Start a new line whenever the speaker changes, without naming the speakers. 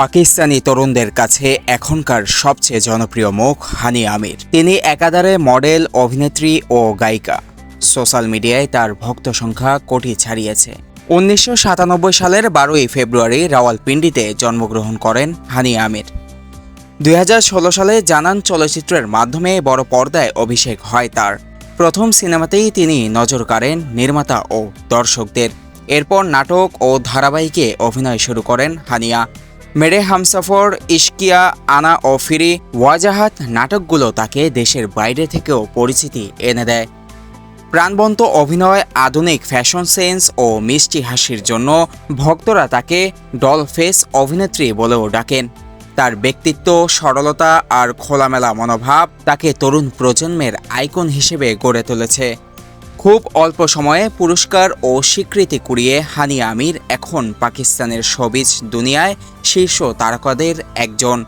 পাকিস্তানি তরুণদের কাছে এখনকার সবচেয়ে জনপ্রিয় মুখ হানি আমির। তিনি একাধারে মডেল, অভিনেত্রী ও গায়িকা। সোশ্যাল মিডিয়ায় তার ভক্ত সংখ্যা কোটি ছাড়িয়েছে। উনিশশো সাতানব্বই সালের বারোই ফেব্রুয়ারি রাওয়ালপিন্ডিতে জন্মগ্রহণ করেন হানি আমির। দুই হাজার ষোলো সালে জানান চলচ্চিত্রের মাধ্যমে বড় পর্দায় অভিষেক হয় তার। প্রথম সিনেমাতেই তিনি নজর কাড়েন নির্মাতা ও দর্শকদের। এরপর নাটক ও ধারাবাহিকে অভিনয় শুরু করেন হানিয়া। মেরে হামসাফর, ইশকিয়া, আনা ও ফিরি ওয়াজাহাত নাটকগুলো তাকে দেশের বাইরে থেকেও পরিচিতি এনে দেয়। প্রাণবন্ত অভিনয়, আধুনিক ফ্যাশন সেন্স ও মিষ্টি হাসির জন্য ভক্তরা তাকে ডলফেস অভিনেত্রী বলেও ডাকেন। তার ব্যক্তিত্ব, সরলতা আর খোলামেলা মনোভাব তাকে তরুণ প্রজন্মের আইকন হিসেবে গড়ে তুলেছে। খুব অল্প সময়ে পুরস্কার ও স্বীকৃতি কুড়িয়ে হানি আমির এখন পাকিস্তানের সবিজ দুনিয়ায় শীর্ষ তারকাদের একজন।